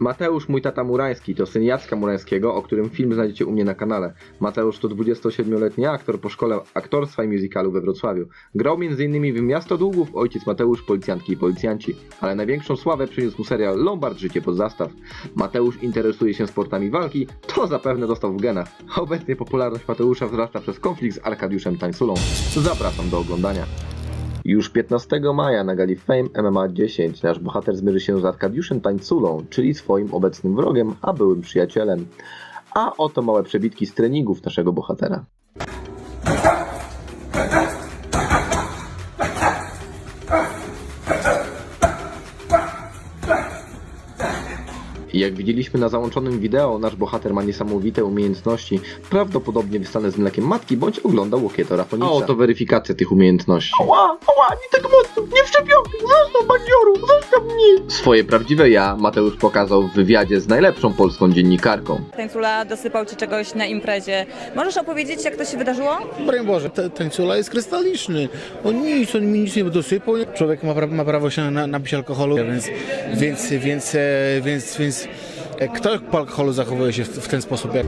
Mateusz, mój tata Murański, to syn Jacka Murańskiego, o którym film znajdziecie u mnie na kanale. Mateusz to 27-letni aktor po szkole aktorstwa i musicalu we Wrocławiu. Grał m.in. w Miasto Długów, Ojciec Mateusz, Policjantki i Policjanci, ale największą sławę przyniósł mu serial Lombard Życie pod zastaw. Mateusz interesuje się sportami walki, to zapewne dostał w genach. Obecnie popularność Mateusza wzrasta przez konflikt z Arkadiuszem Tańsulą. Zapraszam do oglądania. Już 15 maja na gali Fame MMA 10 nasz bohater zmierzy się z Arkadiuszem Tańculą, czyli swoim obecnym wrogiem, a byłym przyjacielem. A oto małe przebitki z treningów naszego bohatera. Jak widzieliśmy na załączonym wideo, nasz bohater ma niesamowite umiejętności, prawdopodobnie wystane z mlekiem matki, bądź oglądał Łokieto Rafonicza. A oto weryfikacja tych umiejętności. Ała, ała, nie tak mocno, nie wszczepionki, zostaw bandzioru. Swoje prawdziwe ja Mateusz pokazał w wywiadzie z najlepszą polską dziennikarką. Tańcula dosypał ci czegoś na imprezie. Możesz opowiedzieć, jak to się wydarzyło? Broń Boże, te- tańcula jest krystaliczny. On nic, on mi nic nie dosypał. Człowiek ma, pra- ma prawo się na, napić alkoholu, więc, więc, więc, e, więc, więc e, kto po alkoholu zachowuje się w, w ten sposób? Jak...